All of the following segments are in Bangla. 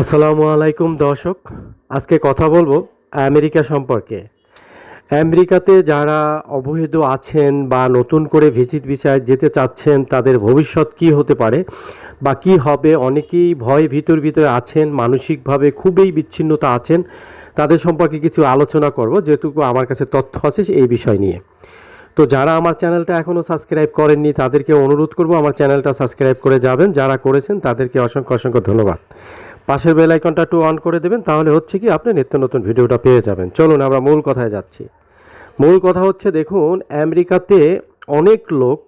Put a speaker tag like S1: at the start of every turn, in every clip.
S1: আসসালামু আলাইকুম দর্শক। আজকে কথা বলব আমেরিকা সম্পর্কে। আমেরিকাতে যারা অবৈধ আছেন বা নতুন করে ভিজিট ভিসায় যেতে চাচ্ছেন, তাদের ভবিষ্যৎ কি হতে পারে বা কি হবে, অনেকেই ভয় ভিতর ভিতরে আছেন, মানসিকভাবে খুবই বিচ্ছিন্নতা আছেন, তাদের সম্পর্কে কিছু আলোচনা করব। যেটুকু আমার কাছে তথ্য আছে এই বিষয় নিয়ে। তো যারা আমার চ্যানেলটা এখনও সাবস্ক্রাইব করেননি, তাদেরকে অনুরোধ করব আমার চ্যানেলটা সাবস্ক্রাইব করে যাবেন। যারা করেছেন, তাদেরকে অসংখ্য অসংখ্য ধন্যবাদ। পাশের বেল আইকনটা একটু অন করে দেবেন, তাহলে হচ্ছে কি আপনি নিত্য নতুন ভিডিওটা পেয়ে যাবেন। চলুন আমরা মূল কথায় যাচ্ছি। মূল কথা হচ্ছে দেখুন, আমেরিকাতে অনেক লোক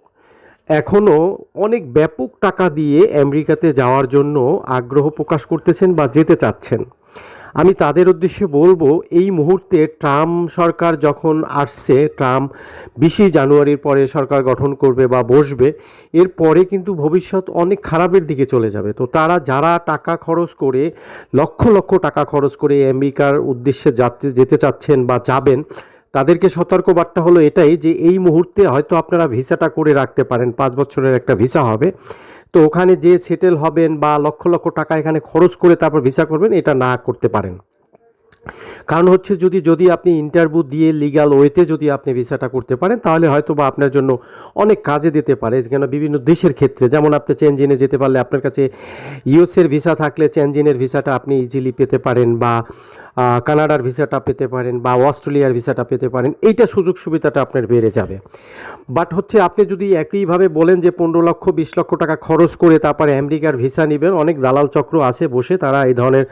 S1: এখনও অনেক ব্যাপক টাকা দিয়ে আমেরিকাতে যাওয়ার জন্য আগ্রহ প্রকাশ করতেছেন বা যেতে চাচ্ছেন। আমি তাদের উদ্দেশ্যে বলব, এই মুহূর্তে ট্রাম্প সরকার যখন আসছে, ট্রাম্প বিশে জানুয়ারির পরে সরকার গঠন করবে বা বসবে এরপরে কিন্তু ভবিষ্যৎ অনেক খারাপের দিকে চলে যাবে। তো তারা যারা টাকা খরচ করে, লক্ষ লক্ষ টাকা খরচ করে আমেরিকার উদ্দেশ্যে যাতে যেতে চাচ্ছেন বা যাবেন, তাদেরকে সতর্কবার্তা হলো এটাই যে, এই মুহূর্তে হয়তো আপনারা ভিসাটা করে রাখতে পারেন, পাঁচ বছরের একটা ভিসা হবে। তো ওখানে যে সেটেল হবেন বা লক্ষ লক্ষ টাকা এখানে খরচ করে তারপর ভিসা করবেন, এটা না করতে পারেন। কারণ হচ্ছে যদি যদি আপনি ইন্টারভিউ দিয়ে লিগাল ওয়েতে যদি আপনি ভিসাটা করতে পারেন, তাহলে হয়তো বা আপনার জন্য অনেক কাজে দিতে পারে। কেন বিভিন্ন দেশের ক্ষেত্রে, যেমন আপনি চেঞ্জিনে যেতে পারলে আপনার কাছে ইউএসের ভিসা থাকলে চেঞ্জিনের ভিসাটা আপনি ইজিলি পেতে পারেন বা কানাডার ভিসাটা পেতে পারেন বা অস্ট্রেলিয়ার ভিসাটা পেতে পারেন। এইটা সুযোগ সুবিধাটা আপনার বেড়ে যাবে। বাট হচ্ছে আপনি যদি একইভাবে বলেন যে পনেরো লক্ষ বিশ লক্ষ টাকা খরচ করে তারপরে আমেরিকার ভিসা নেবেন অনেক দালাল চক্র আছে বসে তারা এই ধরনের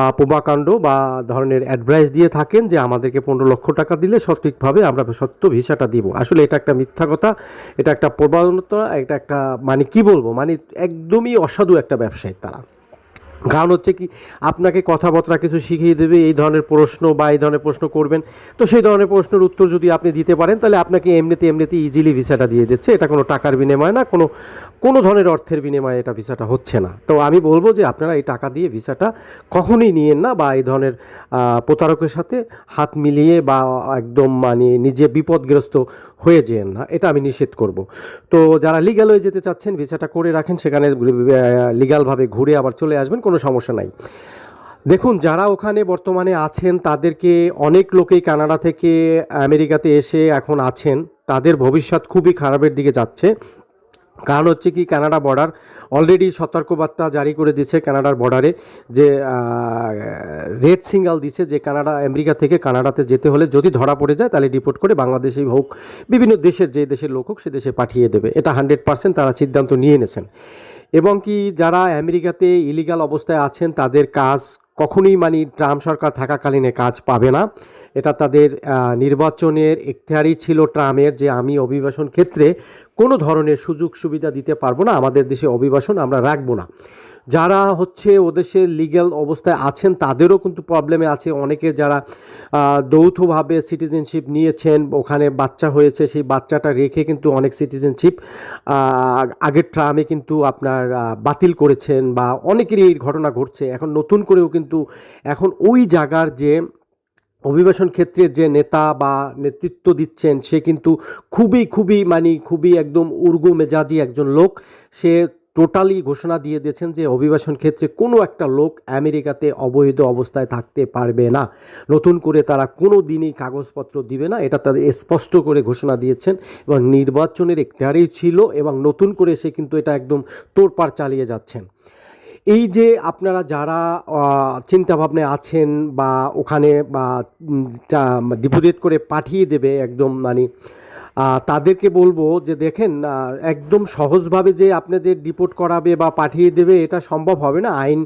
S1: আহ, প্রভাকাণ্ড বা ধরনের অ্যাডভাইস দিয়ে থাকেন যে আমাদেরকে পনেরো লক্ষ টাকা দিলে সঠিকভাবে আমরা সত্য ভিসাটা দিব। আসলে এটা একটা মিথ্যা কথা এটা একটা প্রবণতা এটা একটা মানে কি বলব? মানে একদমই অসাধু একটা ব্যবসায়ী তারা। কারণ হচ্ছে কি, আপনাকে কথাবার্তা কিছু শিখিয়ে দেবে, এই ধরনের প্রশ্ন বা এই ধরনের প্রশ্ন করবেন। তো সেই ধরনের প্রশ্নের উত্তর যদি আপনি দিতে পারেন, তাহলে আপনাকে এমনিতে এমনিতে ইজিলি ভিসাটা দিয়ে দিচ্ছে। এটা কোনো টাকার বিনিময় না, কোনো কোনো ধরনের অর্থের বিনিময়ে এটা ভিসাটা হচ্ছে না। তো আমি বলব যে আপনারা এই টাকা দিয়ে ভিসাটা কখনোই নিয়েন না বা এই ধরনের প্রতারকের সাথে হাত মিলিয়ে বা একদম মানে নিজে বিপদগ্রস্ত হয়ে যেন না। এটা আমি নিষেধ করব। তো যারা লিগ্যাল হয়ে যেতে চাচ্ছেন, ভিসাটা করে রাখেন, সেখানে লিগ্যালভাবে ঘুরে আবার চলে আসবেন। কোনো সমস্যা নাই। দেখুন, যারা ওখানে বর্তমানে আছেন, তাদেরকে অনেক লোকেই কানাডা থেকে আমেরিকাতে এসে এখন আছেন। তাদের ভবিষ্যৎ খুবই খারাপের দিকে যাচ্ছে। কারণ হচ্ছে কি, কানাডা বর্ডার অলরেডি সতর্কবার্তা জারি করে দিচ্ছে কানাডার বর্ডারে যে রেড সিঙ্গাল দিছে যে কানাডা, আমেরিকা থেকে কানাডাতে যেতে হলে যদি ধরা পড়ে যায়, তাহলে ডিপোর্ট করে বাংলাদেশেই হোক, বিভিন্ন দেশের যে দেশের লোক হোক, সে দেশে পাঠিয়ে দেবে। এটা হান্ড্রেড পার্সেন্ট তারা সিদ্ধান্ত নিয়ে নিয়েছেন এবং কি যারা আমেরিকাতে ইলিগাল অবস্থায় আছেন, তাদের কাজ কখনোই মানে ট্রাম্প সরকার থাকাকালীনে কাজ পাবে না। এটা তাদের নির্বাচনের এখতিয়ারই ছিল ট্রামের যে আমি অভিবাসন ক্ষেত্রে কোনো ধরনের সুযোগ সুবিধা দিতে পারব না, আমাদের দেশে অভিবাসন আমরা রাখব না। যারা হচ্ছে ওদেশে লিগ্যাল অবস্থায় আছেন, তাদেরও কিন্তু প্রবলেমে আছে। অনেকে যারা যৌথভাবে সিটিজেনশিপ নিয়েছেন, ওখানে বাচ্চা হয়েছে, সেই বাচ্চাটা রেখে কিন্তু অনেক সিটিজেনশিপ আগের ট্রামে কিন্তু আপনার বাতিল করেছেন বা অনেকেরই এই ঘটনা ঘটছে। এখন নতুন করেও কিন্তু এখন ওই জায়গার যে অভিবাসন ক্ষেত্রের যে নেতা বা নেতৃত্ব দিচ্ছেন, সে কিন্তু খুবই খুবই মানে খুবই একদম উর্গু মেজাজি একজন লোক। সে টোটালি ঘোষণা দিয়ে দিয়েছেন যে অভিবাসন ক্ষেত্রে কোনো একটা লোক আমেরিকাতে অবৈধ অবস্থায় থাকতে পারবে না। নতুন করে তারা কোনো দিনই কাগজপত্র দিবে না। এটা তাদের স্পষ্ট করে ঘোষণা দিয়েছেন এবং নির্বাচনের একটারেই ছিল এবং নতুন করে সে কিন্তু এটা একদম তোড়পাড় চালিয়ে যাচ্ছেন। এই যে আপনারা যারা চিন্তাভাবনায় আছেন বা ওখানে বা ডিপোজিট করে পাঠিয়ে দেবে একদম মানে তাদেরকে বলব যে দেখেন একদম সহজভাবে যে আপনাদের ডিপোর্ট করাবে বা পাঠিয়ে দেবে, এটা সম্ভব হবে না। আইন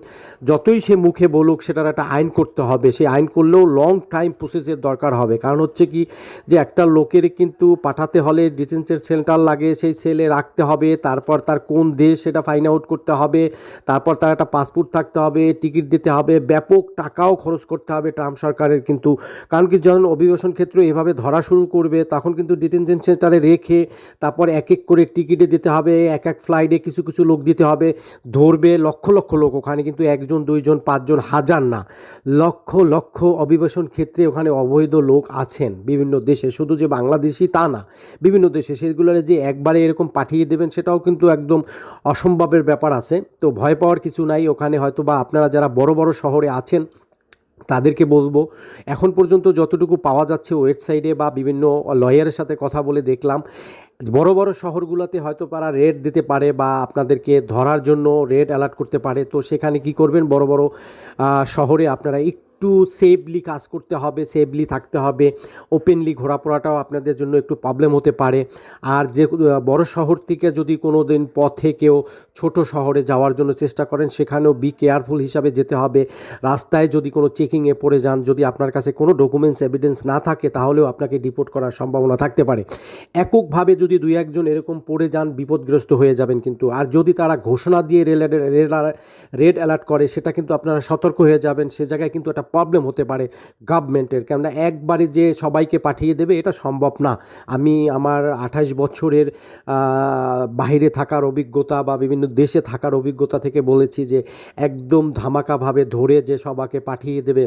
S1: যতই সে মুখে বলুক, সেটার একটা আইন করতে হবে। সেই আইন করলেও লং টাইম প্রসেসের দরকার হবে। কারণ হচ্ছে কি, যে একটা লোকের কিন্তু পাঠাতে হলে ডিটেনশন সেন্টার লাগে, সেই সেলে রাখতে হবে, তারপর তার কোন দেশ সেটা ফাইন আউট করতে হবে, তারপর তার একটা পাসপোর্ট থাকতে হবে টিকিট দিতে হবে, ব্যাপক টাকাও খরচ করতে হবে ট্রাম্প সরকারের কিন্তু। কারণ কি, যখন অভিবাসন ক্ষেত্র এভাবে ধরা শুরু করবে, তখন কিন্তু ডিটেনশন ডিটেনশন সেন্টারে রেখে তারপর এক এক করে টিকিটে দিতে হবে, এক এক ফ্লাইটে কিছু কিছু লোক দিতে হবে। ধরবে লক্ষ লক্ষ লোক ওখানে, কিন্তু একজন, দুইজন, পাঁচজন হাজার না। লক্ষ লক্ষ অভিবাসন ক্ষেত্রে ওখানে অবৈধ লোক আছেন বিভিন্ন দেশে। শুধু যে বাংলাদেশি তা না, বিভিন্ন দেশে সেগুলো যে একবারে এরকম পাঠিয়ে দেবেন সেটাও কিন্তু একদম অসম্ভবের ব্যাপার আছে। তো ভয় পাওয়ার কিছু নাই। ওখানে হয়তো বা আপনারা যারা বড় বড় শহরে আছেন তাদেরকে বলব, এখন পর্যন্ত যতটুকু পাওয়া যাচ্ছে ওয়েবসাইটে বা বিভিন্ন লয়ারের সাথে কথা বলে দেখলাম, বড় বড় শহরগুলোতে হয়তো তারা রেড দিতে পারে বা আপনাদেরকে ধরার জন্য রেড অ্যালার্ট করতে পারে। তো সেখানে কি করবেন? বড় বড় শহরে আপনারা একটু সেফলি কাজ করতে হবে সেফলি থাকতে হবে। ওপেনলি ঘোরাফেরাটাও আপনাদের জন্য একটু প্রবলেম হতে পারে। আর যে বড় শহর থেকে যদি কোনো দিন পথে কেউ ছোট শহরে যাওয়ার জন্য চেষ্টা করেন, সেখানেও বি কেয়ারফুল হিসাবে যেতে হবে। রাস্তায় যদি কোনো চেকিংয়ে পড়ে যান, যদি আপনার কাছে কোনো ডকুমেন্টস এভিডেন্স না থাকে, তাহলেও আপনাকে ডিপোর্ট করার সম্ভাবনা থাকতে পারে। এককভাবে যদি দুই একজন এরকম পড়ে যান, বিপদগ্রস্ত হয়ে যাবেন কিন্তু। আর যদি তারা ঘোষণা দিয়ে রেড রেড অ্যালার্ট করে, সেটা কিন্তু আপনারা সতর্ক হয়ে যাবেন। সে জায়গায় কিন্তু একটা প্রবলেম হতে পারে গভর্নমেন্টের কেননা একবারে যে সবাইকে পাঠিয়ে দেবে, এটা সম্ভব না। আমি আমার আঠাশ বছরের বাইরে থাকার অভিজ্ঞতা বা বিভিন্ন দেশে থাকার অভিজ্ঞতা থেকে বলেছি যে, একদম ধামাকাভাবে ধরে যে সবাকে পাঠিয়ে দেবে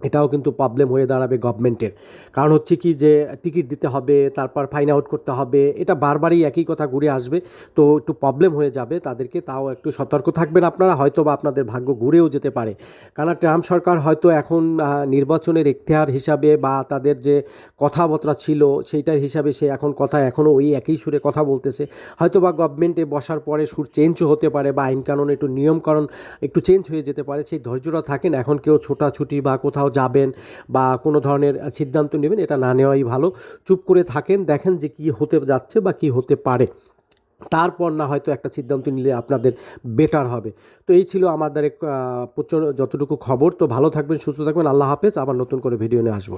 S1: এটাও কিন্তু প্রবলেম হয়ে দাঁড়াবে গভর্নমেন্টের কারণ হচ্ছে কি যে টিকিট দিতে হবে, তারপর ফাইন আউট করতে হবে, এটা বারবারই একই কথা ঘুরে আসবে। তো একটু প্রবলেম হয়ে যাবে তাদেরকে, তাও একটু সতর্ক থাকবেন আপনারা হয়তো বা আপনাদের ভাগ্য ঘুরেও যেতে পারে। কারণ ট্রাম্প সরকার হয়তো এখন নির্বাচনের ইখতিয়ার হিসাবে বা তাদের যে কথাবার্তা ছিল, সেইটার হিসাবে সে এখন কথা এখনও ওই একই সুরে কথা বলতেছে। হয়তো বা গভর্নমেন্টে বসার পরে সুর চেঞ্জও হতে পারে বা আইনকানুন একটু নিয়মকানুন একটু চেঞ্জ হয়ে যেতে পারে, সেই ধৈর্যটা থাকেন। এখন কেউ ছোটাছুটি বা কোথাও যাবেন বা কোনো ধরনের সিদ্ধান্ত নেবেন, এটা না নেওয়াই ভালো। চুপ করে থাকেন, দেখেন যে কি হতে যাচ্ছে বা কি হতে পারে। তারপর না হয়তো একটা সিদ্ধান্ত নিলে আপনাদের বেটার হবে। তো এই ছিল আমাদের প্রচুর যতটুকু খবর। তো ভালো থাকবেন, সুস্থ থাকবেন। আল্লাহ হাফেজ। আবার নতুন করে ভিডিও নিয়ে আসব।